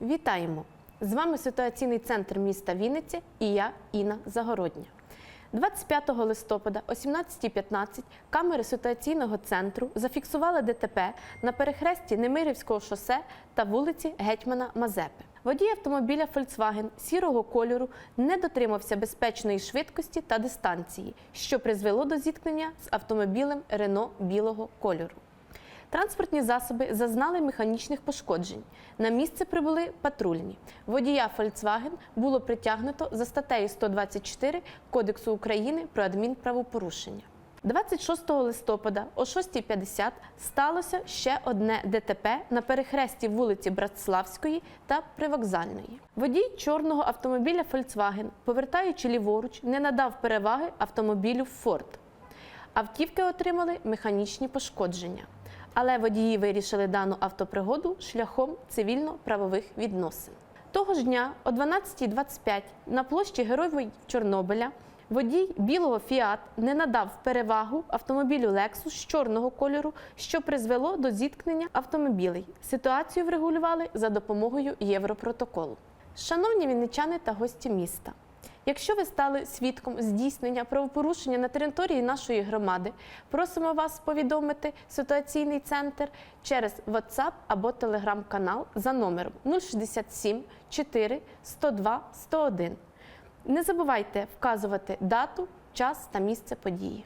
Вітаємо! З вами ситуаційний центр міста Вінниці і я, Інна Загородня. 25 листопада о 17.15 камери ситуаційного центру зафіксували ДТП на перехресті Немирівського шосе та вулиці Гетьмана Мазепи. Водій автомобіля Volkswagen сірого кольору не дотримався безпечної швидкості та дистанції, що призвело до зіткнення з автомобілем Рено білого кольору. Транспортні засоби зазнали механічних пошкоджень. На місце прибули патрульні. Водія Volkswagen було притягнуто за статтею 124 Кодексу України про адмінправопорушення. 26 листопада о 6.50 сталося ще одне ДТП на перехресті вулиці Братславської та Привокзальної. Водій чорного автомобіля Volkswagen, повертаючи ліворуч, не надав переваги автомобілю Ford. Автівки отримали механічні пошкодження. Але водії вирішили дану автопригоду шляхом цивільно-правових відносин. Того ж дня о 12.25 на площі Героїв Чорнобиля водій білого Фіат не надав перевагу автомобілю Lexus з чорного кольору, що призвело до зіткнення автомобілей. Ситуацію врегулювали за допомогою Європротоколу. Шановні вінничани та гості міста. Якщо ви стали свідком здійснення правопорушення на території нашої громади, просимо вас повідомити ситуаційний центр через WhatsApp або Telegram канал за номером 067 4 102 101. Не забувайте вказувати дату, час та місце події.